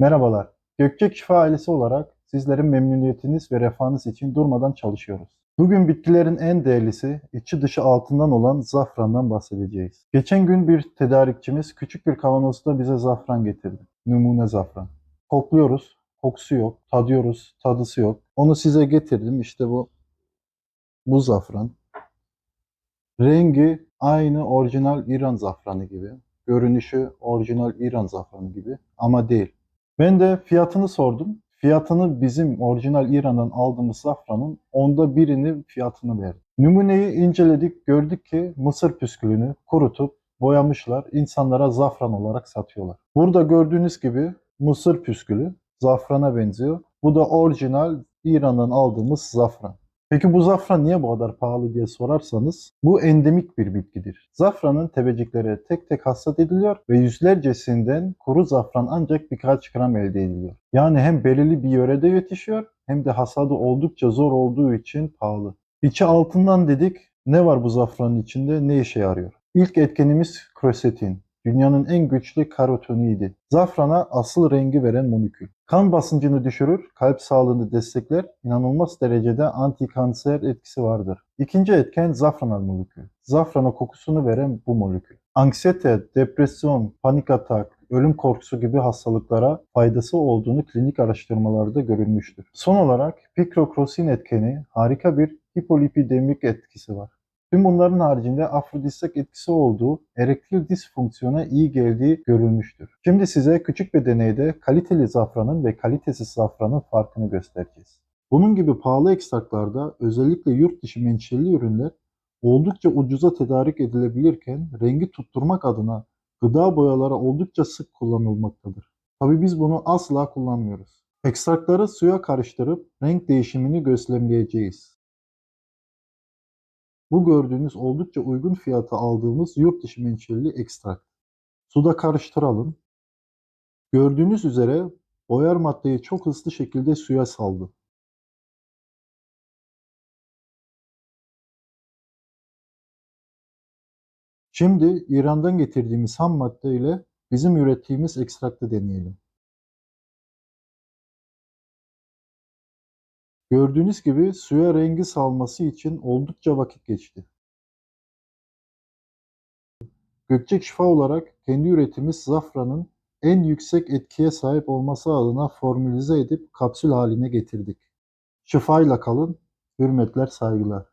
Merhabalar. Gökçek Şifa ailesi olarak sizlerin memnuniyetiniz ve refahınız için durmadan çalışıyoruz. Bugün bitkilerin en değerlisi, içi dışı altından olan zafrandan bahsedeceğiz. Geçen gün bir tedarikçimiz küçük bir kavanozda bize zafran getirdi. Numune zafran. Kokluyoruz, kokusu yok. Tadıyoruz, tadısı yok. Onu size getirdim. İşte bu bu zafran. Rengi aynı orijinal İran zafranı gibi. Görünüşü orijinal İran zafranı gibi ama değil. Ben de fiyatını sordum. Fiyatını bizim orijinal İran'dan aldığımız safranın onda birini fiyatını verdi. Numuneyi inceledik, gördük ki mısır püskülünü kurutup boyamışlar, insanlara zafran olarak satıyorlar. Burada gördüğünüz gibi mısır püskülü zafrana benziyor. Bu da orijinal İran'dan aldığımız zafran. Peki bu zafran niye bu kadar pahalı diye sorarsanız bu endemik bir bitkidir. Zafranın tebecikleri tek tek hasat ediliyor ve yüzlercesinden kuru zafran ancak birkaç gram elde ediliyor. Yani hem belirli bir yörede yetişiyor hem de hasadı oldukça zor olduğu için pahalı. İçi altından dedik ne var bu zafranın içinde ne işe yarıyor? İlk etkenimiz krosetin. Dünyanın en güçlü karotenoidi. Zafrana asıl rengi veren molekül. Kan basıncını düşürür, kalp sağlığını destekler, inanılmaz derecede antikanser etkisi vardır. İkinci etken zafranal molekül. Zafrana kokusunu veren bu molekül. Anksiyete, depresyon, panik atak, ölüm korkusu gibi hastalıklara faydası olduğunu klinik araştırmalarda görülmüştür. Son olarak pikrokrosin etkeni harika bir hipolipidemik etkisi var. Tüm bunların haricinde afrodisyak etkisi olduğu, erektil disfonksiyona iyi geldiği görülmüştür. Şimdi size küçük bir deneyde kaliteli zafranın ve kalitesiz zafranın farkını göstereceğiz. Bunun gibi pahalı ekstraklarda özellikle yurt dışı menşeli ürünler oldukça ucuza tedarik edilebilirken rengi tutturmak adına gıda boyaları oldukça sık kullanılmaktadır. Tabi biz bunu asla kullanmıyoruz. Ekstrakları suya karıştırıp renk değişimini gözlemleyeceğiz. Bu gördüğünüz oldukça uygun fiyata aldığımız yurt dışı menşeli ekstrak. Suda karıştıralım. Gördüğünüz üzere boyar maddeyi çok hızlı şekilde suya saldı. Şimdi İran'dan getirdiğimiz ham madde ile bizim ürettiğimiz ekstraktı deneyelim. Gördüğünüz gibi suya rengi salması için oldukça vakit geçti. Gökçek şifa olarak kendi üretimiz zafranın en yüksek etkiye sahip olması adına formülize edip kapsül haline getirdik. Şifayla kalın, hürmetler, saygılar.